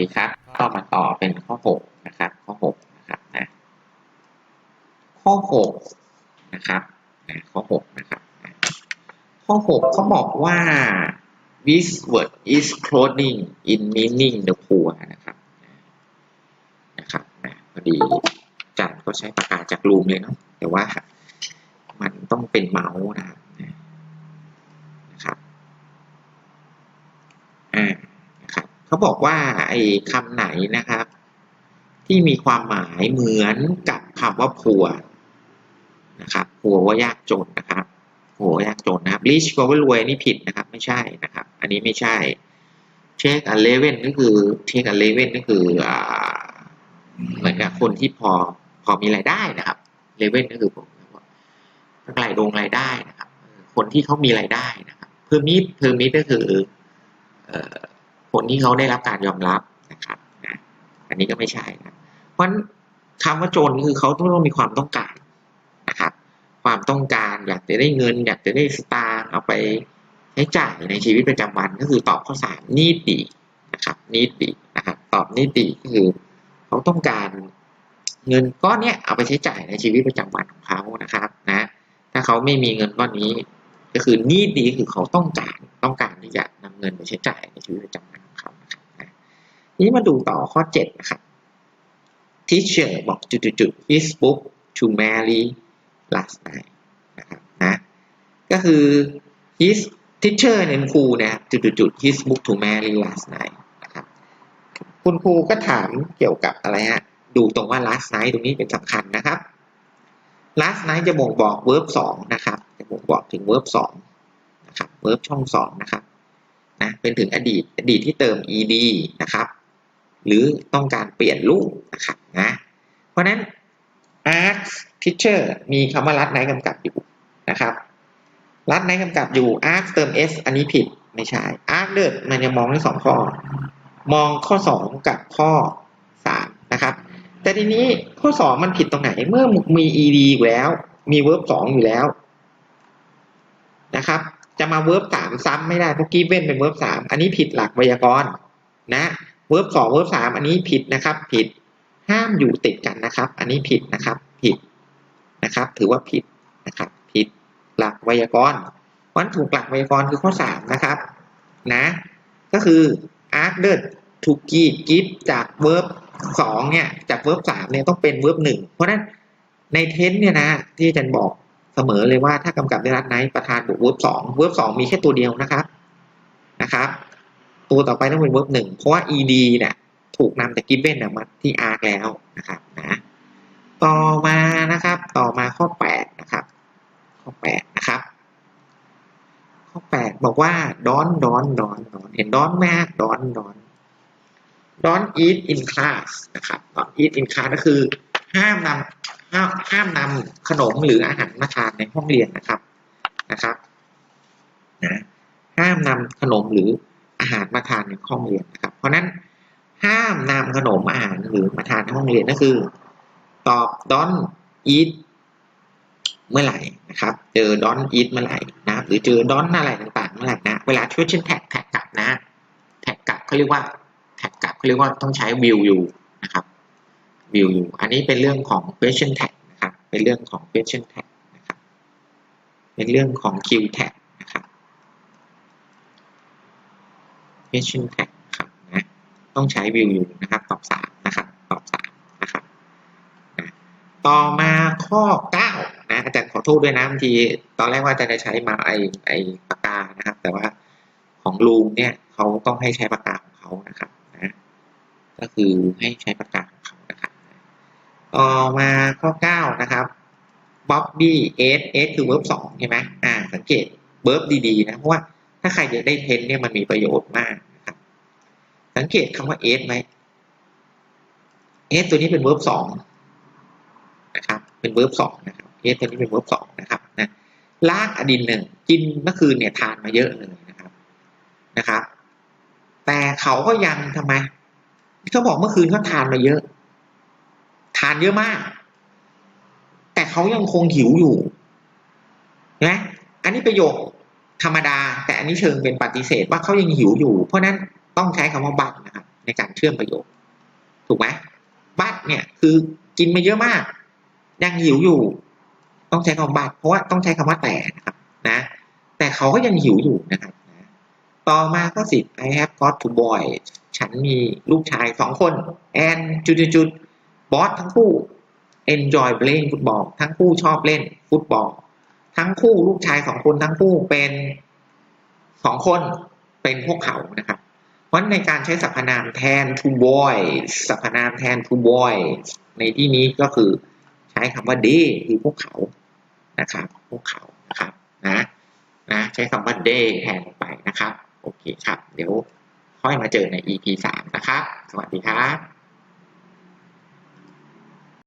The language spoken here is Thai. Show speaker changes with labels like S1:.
S1: ดีครับก็มาต่อเป็นข้อหกนะครับ ข้อหกนะครับนะข้อหกนะครับนะข้อหกนะครับนะข้อหกเขาบอกว่า this word is clothing in meaning the poor นะครับนะครับนะพอดีจันก็ใช้ปากกาจากลูมเลยเนาะแต่ว่ามันต้องเป็นเมาส์นะครับนะครับอ่า เขาบอกว่าไอ้คำไหนนะครับ ที่มีความหมายเหมือนกับคำว่าพัวนะครับพัวว่ายากจนนะครับพัวว่ายากจนนะครับ rich แปลว่ารวยนี่ผิดนะครับ ไม่ใช่นะครับ อันนี้ไม่ใช่ check a level ก็คือ check a level ก็คืออเหมือนกับคนที่พอพอมีรายได้นะครับ level ก็คือผมรายดงรายได้นะครับ คนที่เขามีรายได้นะครับ permit permit ก็คือเอ่อ ผลที่เขาได้รับการยอมรับนะครับนะอันนี้ก็ไม่ใช่นะเพราะคำว่าจนคือเขาต้องมีความต้องการนะครับ ความต้องการอยากจะได้เงิน อยากจะได้สตางค์เอาไปใช้จ่ายในชีวิตประจำวันก็คือตอบข้อสามนิดีนะครับนิดีนะครับตอบนิดีก็คือเขาต้องการเงินก้อนเนี้ยเอาไปใช้จ่ายในชีวิตประจำวันของเขานะครับนะถ้าเขาไม่มีเงินก้อนนี้ ก็คือนิดีคือเขาต้องการต้องการที่จะนำเงินไปใช้จ่ายในชีวิตประจำวัน นี้มาดูต่อข้อ7นะครับ teacher บอกจุดๆ his book to Mary last night นะครับนะก็คือ his teacher เนี่ยครูนะครับจุดๆ his book to Mary last night นะครับคุณครูก็ถามเกี่ยวกับอะไรฮะดูตรงว่า last night ตรงนี้เป็นสำคัญนะครับ last night จะบ่งบอก verb 2นะครับจะบ่งบอกถึง verb 2นะครับ verb ช่อง2นะครับนะเป็นถึงอดีตอดีตที่เติม ed นะครับ หรือต้องการเปลี่ยนรูปนะครับนะเพราะนั้น ask teacher มีคำว่ารัดไนกำกับอยู่นะครับ รัดไนกำกับอยู่ ask เติม s อันนี้ผิดไม่ใช่ ask เดิดมันจะมองได้สองข้อ มองข้อ 2 กับข้อ 3 นะครับ แต่ทีนี้ข้อ 2 มันผิดตรงไหน เมื่อมี ed อยู่แล้ว มี verb 2 อยู่แล้วนะครับจะมา verb 3ซ้ำไม่ได้เพราะ given เป็น verb 3อันนี้ผิดหลักไวยากรณ์นะ verb 2 verb 3อันนี้ผิดนะครับ ผิดห้ามอยู่ติดกันนะครับ อันนี้ผิดนะครับ ผิดนะครับ ถือว่าผิดนะครับ ผิดหลักไวยากรณ์วันถูกหลักไวยากรณ์คือข้อ3นะครับ นะ ก็คือ after to give give จาก verb 2เนี่ย จาก verb 3เนี่ยต้องเป็น verb 1เพราะนั้นในเทนเนี่ยนะที่อาจารย์บอกเสมอเลยว่าถ้ากำกับด้วยรัดไหนประธานบวก verb 2 verb 2มีแค่ตัวเดียวนะครับนะครับ ตัวต่อไปต้องเป็น verb 1เพราะว่า ed เนี่ยถูกนำจาก given มาที่ arc แล้วนะครับนะต่อมานะครับต่อมาข้อ8นะครับข้อ8นะครับข้อ8บอกว่า don't don't don't don't เห็น don't ไหม don't don't don't eat in class นะครับ don eat in class ก็คือห้ามนำห้ามห้ามนำขนมหรืออาหารมาทานในห้องเรียนนะครับนะครับนะห้ามนำขนมหรือ อาหารมาทานในห้องเรียนนะครับ เพราะนั้นห้ามนำขนมอาหารหรือมาทานในห้องเรียนก็คือ ตอบ don't eat เมื่อไหร่นะครับ เจอ don't eat เมื่อไหร่นะหรือเจอ don't อะไรต่างๆเมื่อไหร่นะ เวลา question tag แท็กกลับนะ แท็กกลับเขาเรียกว่าแท็กกลับเขาเรียกว่าต้องใช้ will you นะครับ will you อันนี้เป็นเรื่องของ question tag นะครับ เป็นเรื่องของ question tag นะครับ เป็นเรื่องของ q tag นะครับ question tag ครับนะต้องใช้ will you นะครับ ตอบสามนะครับ ตอบสามนะครับนะต่อมาข้อเก้านะอาจารย์ขอโทษด้วยนะบางที ตอนแรกว่าอาจารย์จะใช้มาไอไอปากกานะครับ แต่ว่าของลูมเนี่ยเขาต้องให้ใช้ปากกาของเขานะครับนะก็คือให้ใช้ปากกาของเขานะครับ ต่อมาข้อเก้านะครับ Bobby S S คือ verb สองใช่ไหมอ่าสังเกต verb ดีๆนะเพราะว่า ถ้าใครอยากได้เทนเนี่ยมันมีประโยชน์มากนะครับสังเกตคำว่า S ไหม S ตัวนี้เป็น verb สองนะครับ เป็น verb สองนะครับ S ตัวนี้เป็น verb สองนะครับนะลากอดินหนึ่งกินเมื่อคืนเนี่ยทานมาเยอะเลยนะครับนะครับ แต่เขาก็ยังทำไมเขาบอกเมื่อคืนเขาทานมาเยอะ ทานเยอะมาก แต่เขายังคงหิวอยู่นะอันนี้ประโยค ธรรมดา แต่อันนี้เชิงเป็นปฏิเสธว่าเขายังหิวอยู่ เพราะนั้นต้องใช้คำว่าบัตนะครับในการเชื่อมประโยค ถูกไหมบัตเนี่ยคือกินมาเยอะมาก ยังหิวอยู่ ต้องใช้คำว่าบัตเพราะว่าต้องใช้คำว่าแต่นะครับนะ แต่เขาก็ยังหิวอยู่นะครับต่อมาก็สิบ I have got two boys ฉันมีลูกชายสองคน and จุดจุดบอสทั้งคู่ enjoy playing football ทั้งคู่ชอบเล่นฟุตบอล ทั้งคู่ลูกชายสองคนทั้งคู่เป็นสองคนเป็นพวกเขานะครับเพราะในการใช้สรรพนามแทน two boys สรรพนามแทน two boys ในที่นี้ก็คือใช้คำว่า they คือพวกเขานะครับพวกเขานะครับนะนะใช้คำว่า they แทนไปนะครับ โอเคครับ เดี๋ยวค่อยมาเจอใน EP 3 นะครับ สวัสดีครับ